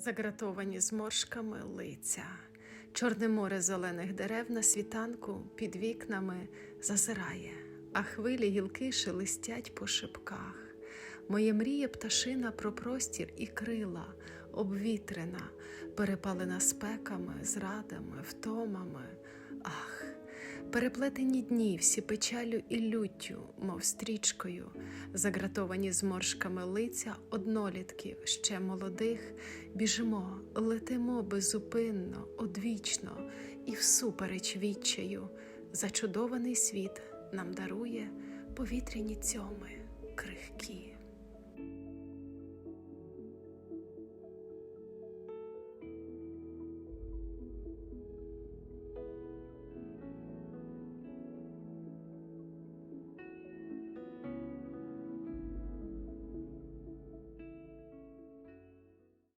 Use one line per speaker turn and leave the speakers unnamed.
загратовані зморшками лиця, чорне море зелених дерев на світанку під вікнами зазирає, а хвилі гілки шелестять по шипках. Моє мріє пташина про простір і крила, обвітрена, перепалена спеками, зрадами, втомами. Ах, переплетені дні всі печалю і люттю, мов стрічкою, загратовані зморшками лиця однолітків, ще молодих, біжимо, летимо безупинно, одвічно і всупереч відчаю, зачудований світ нам дарує повітряні цьоми крихкі.